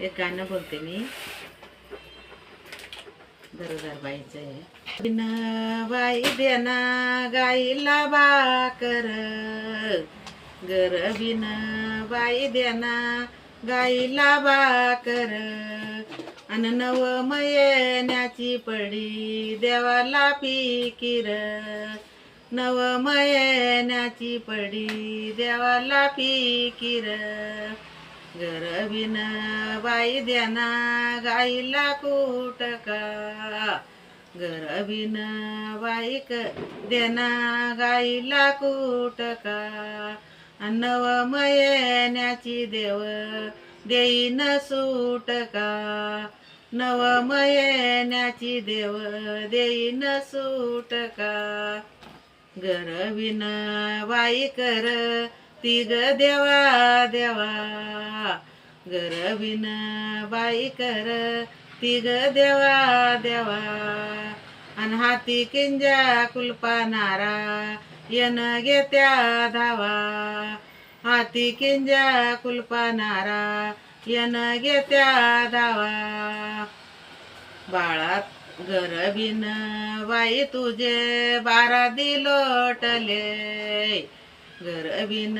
एक गाणं बोलते मी. दरोदार बाईचं आहे. बिन बाई देना गाईला बाकर. गरबीन बाई देना गाईला बाकर. अन नव मयण्याची पडी देवाला पिकीर. नव मयण्याची पडी देवाला पिकीर. गरविन बाई देना गाईला कुटका गरविन बाई क देना गाईला कुटका नव मयण्याची देव देईन सूट का? मयण्याची देव देईन सुटका गरविन बाई कर तिग देवा देवा. गरविन बाई कर. तिग देवा देवा. अन हाती किंजा कुलपानारा येन घेत्या धावा. हाती किंजा कुलपानारा येन घेत्या धावा. बाळात गरबीन बाई तुझे बारा दिलोटले. गरबीन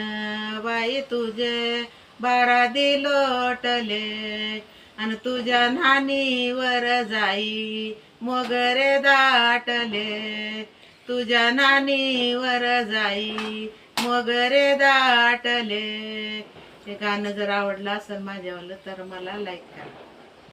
बाई तुझे बारा दिलोटले आणि तुझ्या नानीवर जाई मोगरे दाटले. तुझ्या नानीवर जाई मोगरे दाटले. हे गाणं जर आवडलं असेल माझ्यावालं तर मला लाईक करा.